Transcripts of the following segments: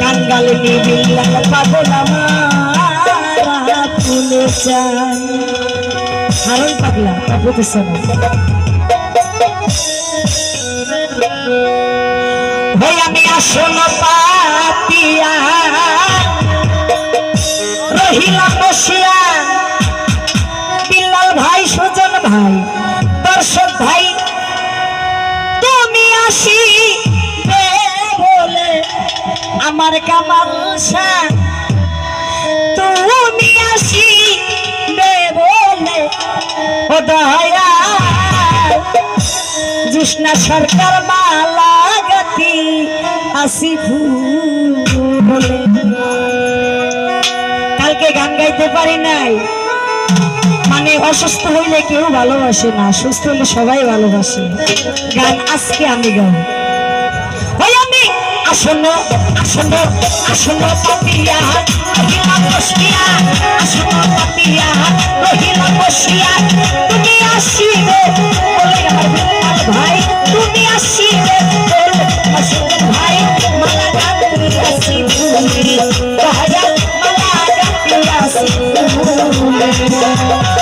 কাঙ্গালে বিল্লা পাগল। আমার ফুলে চান হারণ না পাতিয়া রহিলাম বসিয়া আমার কামাল তুমি আসি বলে জুষ্ণা সরকার মালা গতি আসি বলে কালকে গান গাইতে পারি নাই। মানে অসুস্থ হইলে কেউ ভালোবাসে না, সুস্থ হলে সবাই ভালোবাসে। গান আজকে আমি ওই আমি আসন্ন আসন্ন আসন্ন পাপিয়া, রহিলা বসিয়া, আসন্ন পাপিয়া, রহিলা বসিয়া, তুমি আসিবে বলে আমার বিল্লাল ভাই, তুমি আসিবে বলে আসন্ন ভাই, মালা গান আসি তুমি দহয়া মালা গান আসি তুমি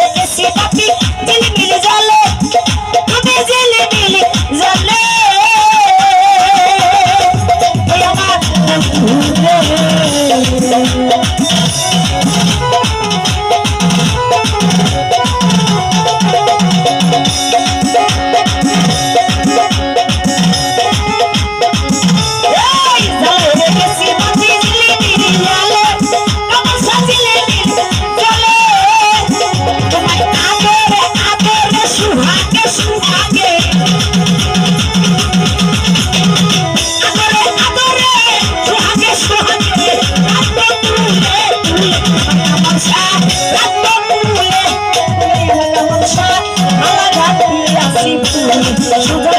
Sugar